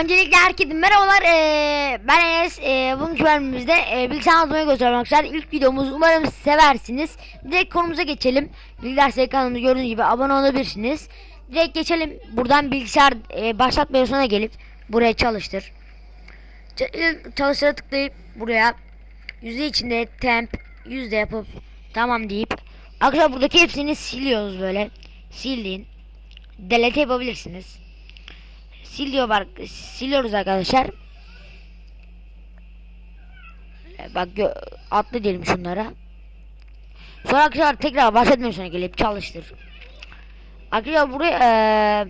Öncelikle herkese merhabalar. Ee, ben Enes. Ee, bugünkü bölümümüzde e, bilgisayar anlatmayı göstermek arkadaşlar. İlk videomuz umarım seversiniz. Direkt konumuza geçelim. Bilgisayar kanalımda gördüğünüz gibi abone olabilirsiniz. Direkt geçelim. Buradan bilgisayar e, başlat menüsüne gelip buraya çalıştır. Ç- çalıştıra tıklayıp buraya yüzde içinde temp yüzde yapıp tamam deyip arkadaşlar buradaki hepsini siliyoruz böyle. Sildiğin delete yapabilirsiniz. Sil diyor bak siliyoruz arkadaşlar. Bak atlı diyelim şunlara. Sonra arkadaşlar tekrar başlat menüsüne gelip çalıştır. Arkadaşlar buraya e,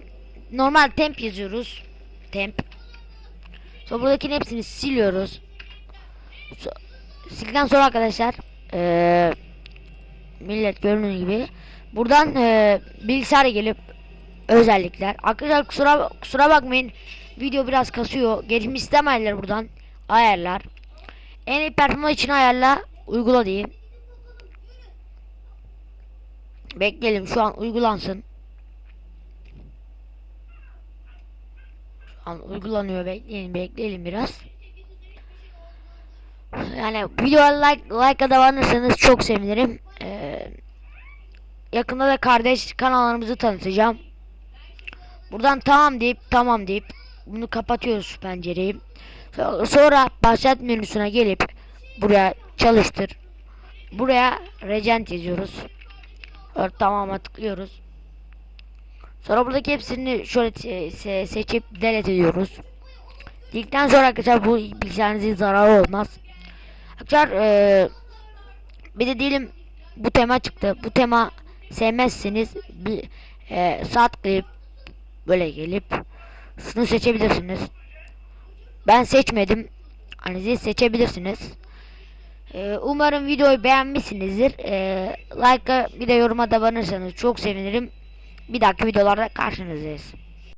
normal temp yazıyoruz. Temp. Sonra buradakinin hepsini siliyoruz. So sildikten sonra arkadaşlar e, millet gördüğünüz gibi buradan e, bilgisayara gelip özellikler. Arkadaşlar kusura kusura bakmayın. Video biraz kasıyor. Geçmiş sistem ayarları buradan. Ayarlar. En iyi performans için ayarla. Uygula diyeyim. Bekleyelim şu an uygulansın. Şu an uygulanıyor. Bekleyin bekleyelim biraz. Yani videoya like like'a da varırsanız çok sevinirim. Ee, yakında da kardeş kanallarımızı tanıtacağım. Buradan tamam deyip tamam deyip bunu kapatıyoruz pencereyi. So- Sonra başlat menüsüne gelip buraya çalıştır. Buraya regent yazıyoruz. Sonra tamama tıklıyoruz. Sonra buradaki hepsini şöyle se- se- seçip delete ediyoruz. Dedikten sonra arkadaşlar bu bilgisayarınızın zararı olmaz. Arkadaşlar eee, bir de diyelim bu tema çıktı. Bu tema sevmezseniz bir eee sağ tıklayıp böyle gelip şunu seçebilirsiniz. Ben seçmedim. Hani siz seçebilirsiniz. Ee, umarım videoyu beğenmişsinizdir. Ee, like'a bir de yoruma da banırsanız çok sevinirim. Bir dahaki videolarda karşınızdayız.